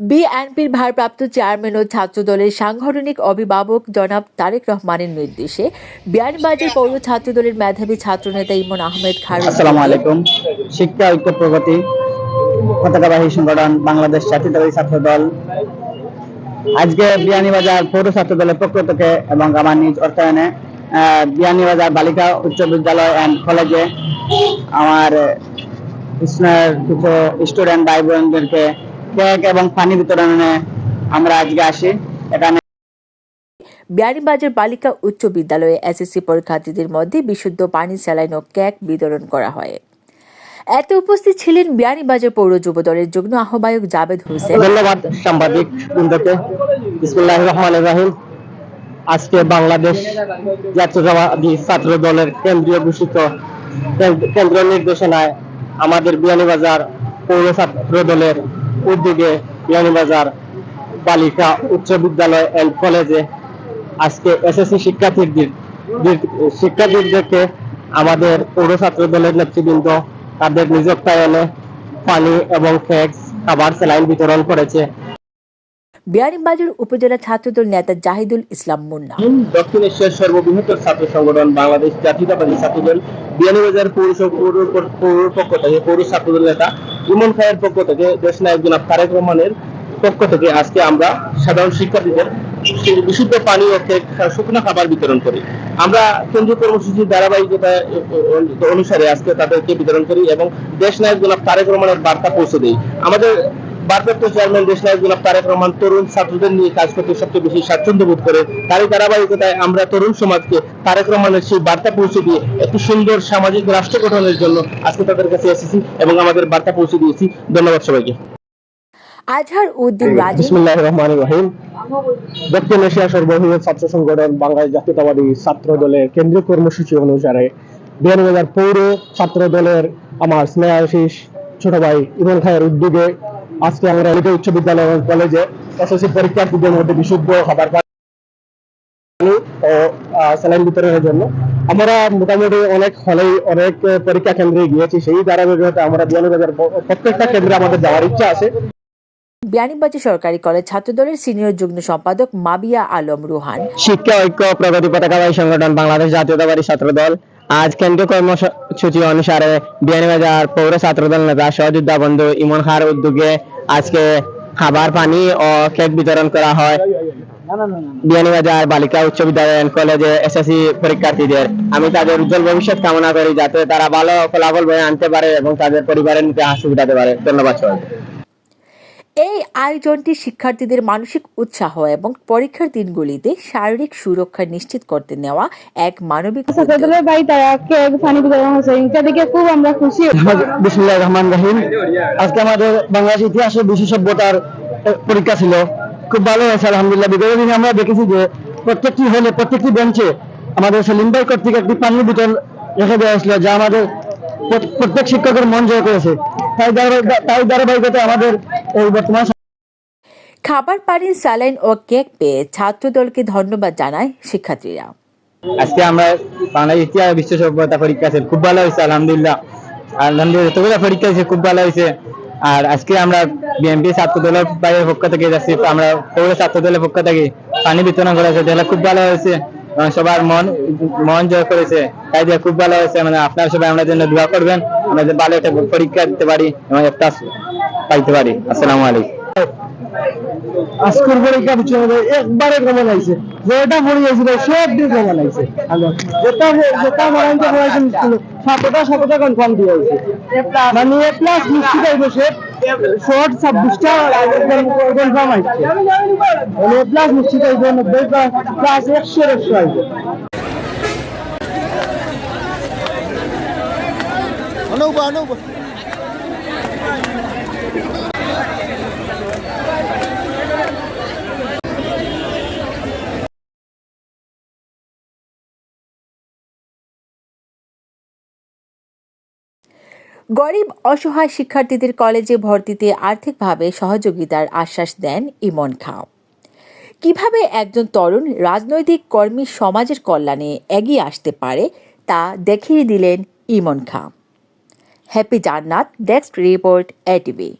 বিএনপির ভারপ্রাপ্ত চেয়ারম্যান ও ছাত্রদলের সাংগঠনিক অভিভাবক জনাব তারেক রহমানের নির্দেশে বিয়ানীবাজার পৌর ছাত্র দলের মেধাবী ছাত্রনেতা ইমন আহমেদ খান আসসালামু আলাইকুম। শিক্ষা, ঐক্য, প্রগতি, পতাকাবাহী সংগঠন, বাংলাদেশ জাতীয়তাবাদী ছাত্র দল আজকে বিয়ানীবাজার পৌর ছাত্র দলের পক্ষ থেকে এবং আমার নিজ অর্থায়নে বিয়ানীবাজার বালিকা উচ্চ বিদ্যালয় অ্যান্ড কলেজে আমার স্টুডেন্ট ভাই বোনদেরকে কেক এবং পানি বিতরণে আমরা আজকে আসি। এখানে বিয়ানীবাজার বালিকা উচ্চ বিদ্যালয়ে এসএসসি পরীক্ষার্থীদের মধ্যে বিশুদ্ধ পানি স্যালাইন ও কেক বিতরণ করা হয়। এতে উপস্থিত ছিলেন বিয়ানীবাজার পৌর যুব দলের যুগ্ম আহ্বায়ক জাবেদ হোসেন। ধন্যবাদ সাংবাদিক বৃন্দকে। বিসমুল্লাহ রহমান রাহিম। আজকে বাংলাদেশ জাতীয়তাবাদী ছাত্র দলের কেন্দ্রীয় ঘোষিত কেন্দ্র- কেন্দ্রীয় নির্দেশনায় আমাদের বিয়ানীবাজার পৌর ছাত্র দলের উদ্যোগে বিয়ানীবাজার বালিকা উচ্চ বিদ্যালয় এন্ড কলেজে আজকে এসএসসি শিক্ষার্থীদের দের- শিক্ষার্থীদেরকে আমাদের পৌর ছাত্র দলের নেতৃবৃন্দ তাদের নিযোক্তায়নে পানি এবং ফ্যাক্স খাবার স্যালাইন বিতরণ করেছে। বিয়ানীবাজার উপজেলা ছাত্রদল নেতা জাহিদুল ইসলাম মুন্না। দক্ষিণ এশিয়ার সর্ববৃহৎ ছাত্র সংগঠন বাংলাদেশ জাতীয়তাবাদী ছাত্রদল বিয়ানীবাজার পৌর পৌর পক্ষ থেকে পৌর ছাত্রদল নেতা ইমন খায়ের পক্ষ থেকে দেশ নায়ক জনাব তারেক রহমানের পক্ষ থেকে আজকে আমরা সাধারণ শিক্ষার্থীদের বিশুদ্ধ পানি ও শুকনো খাবার বিতরণ করি। আমরা কেন্দ্রীয় কর্মসূচির ধারাবাহিকতা অনুসারে আজকে তাদেরকে বিতরণ করি এবং দেশ নায়ক জনাব তারেক রহমানের বার্তা পৌঁছে দিই। আমাদের ভারপ্রাপ্ত চেয়ারম্যান দেশ নায়ক জনাব তারেক রহমান তরুণ ছাত্রদের নিয়ে কাজ করতে সবচেয়ে বেশি স্বাচ্ছন্দ্য বোধ করে তারই ধারাবাহিকতায় আমরা তরুণ সমাজকে তারেক রহমানের সেই বার্তা পৌঁছে দিয়ে একটি সুন্দর সামাজিক রাষ্ট্র গঠনের জন্য আজকে তাদের কাছে এসেছি এবং আমাদের বার্তা পৌঁছে দিয়েছি। ধন্যবাদ সবাইকে। আজহার উদ্দিন রাজীব বিসমুল্লাহ রহমান রহিম। দক্ষিণ এশিয়া সর্ববৃহৎ ছাত্র সংগঠন বাংলাদেশ জাতীয়তাবাদী ছাত্র দলের কেন্দ্রীয় কর্মসূচি অনুসারে বিয়ানীবাজার পৌর ছাত্র দলের আমার স্নেহাশিস ছোট ভাই ইমন খায়ের উদ্যোগে আজকে আমরা এলিটে উচ্চ বিদ্যালয় কলেজে এসএসসি পরীক্ষার্থীদের মধ্যে বিশুদ্ধ খাবার পানি ও স্যালাইন বিতরণের জন্য। আমরা মোটামুটি অনেক হলেই অনেক পরীক্ষা কেন্দ্রে গিয়েছি সেই ধারাবাহিকতা আমরা বিয়ানীবাজার প্রত্যেকটা কেন্দ্রে আমাদের যাওয়ার ইচ্ছা আছে। বিয়ানীবাজার সরকারি কলেজ ছাত্রদলের সিনিয়র যুগ্ম সম্পাদক মাবিয়া আলম রুহান। শিক্ষা ঐক্য প্রগতি পতাকাবাহী সংগঠন বাংলাদেশ জাতীয়তাবাদী ছাত্র আজ কেন্দ্রীয় কর্মসূচি অনুসারে বিয়ানীবাজার পৌর ছাত্র দল নেতা সহযোদ্ধা বন্ধু ইমন খার উদ্যোগে আজকে খাবার, পানি ও কেক বিতরণ করা হয়। বিয়ানীবাজার বালিকা উচ্চ বিদ্যালয় কলেজে এসএসসি পরীক্ষার্থীদের। আমি তাদের উজ্জ্বল ভবিষ্যৎ কামনা করি যাতে তারা ভালো ফলাফল বয়ে আনতে পারে এবং তাদের পরিবারের নিতে উঠাতে পারে। ধন্যবাদ সবাইকে। এই আয়োজনটি শিক্ষার্থীদের মানসিক উৎসাহ এবং পরীক্ষার দিনগুলিতে শারীরিক সুরক্ষা নিশ্চিত করতে নেওয়া এক মানবিক দেখে খুব আমরা খুশি। বিসমুল্লাহ রহমান রহিম। আজকে আমাদের বাংলাদেশ ইতিহাসের বিশ্ব সভ্যতার পরীক্ষা ছিল। খুব ভালো হয়েছে আলহামদুলিল্লাহ। বিগত দিনে আমরা দেখেছি যে প্রত্যেকটি হলে প্রত্যেকটি বেঞ্চে আমাদের সেলিম ভাই কর্তৃক একটি পানির বোতল রেখে দেওয়া হয়েছিল যা আমাদের প্রত্যেক শিক্ষকের মন জয় করেছে। তাই ধারাবাহিকতা আমাদের এই বর্তমান খাবার পানি স্যালাইন ও কেক পেয়ে ছাত্রদলকে ধন্যবাদ জানায় শিক্ষার্থীরা। আজকে আমরা বাংলাদেশ ইতিহাস বিশ্ব সভ্যতা পরীক্ষা আছে খুব ভালো হয়েছে আলহামদুলিল্লাহ। আলহামদুলিল্লাহ যতগুলো পরীক্ষা হয়েছে খুব ভালো হয়েছে। আর আজকে আমরা বিএনপি ছাত্র দলের বাইরের পক্ষ থেকে যাচ্ছি আমরা পৌর ছাত্র দলের পক্ষ থেকে পানি বিতরণ করেছে তাহলে খুব ভালো হয়েছে। সবার মন মন জয় করেছে তাই দিয়ে খুব ভালো হয়েছে। মানে আপনারা সবাই আমাদের জন্য দোয়া করবেন। আমরা যে ভালো একটা পরীক্ষা দিতে পারি এবং একটা পাইতে পারি। আসসালামু আলাইকুম। আজকের পরীক্ষা একবারে আইছে যেটা সব আইছে যেটা যেটা সাতটা সাতটা কনফার্ম দিয়ে মানে এ প্লাস আইবে সে শর্ট ছাব্বিশটা কনফার্ম আইছে মানে এ প্লাস নিশ্চিত আইবে নব্বই প্লাস একশো একশো গরিব, অসহায় শিক্ষার্থীদের কলেজে ভর্তিতে আর্থিকভাবে সহযোগিতার আশ্বাস দেন ইমন খাঁ। কীভাবে একজন তরুণ রাজনৈতিক কর্মী সমাজের কল্যাণে এগিয়ে আসতে পারে তা দেখিয়ে দিলেন ইমন খাঁ। हैप्पी जाननाथ डेस्क रिपोर्ट एटीवी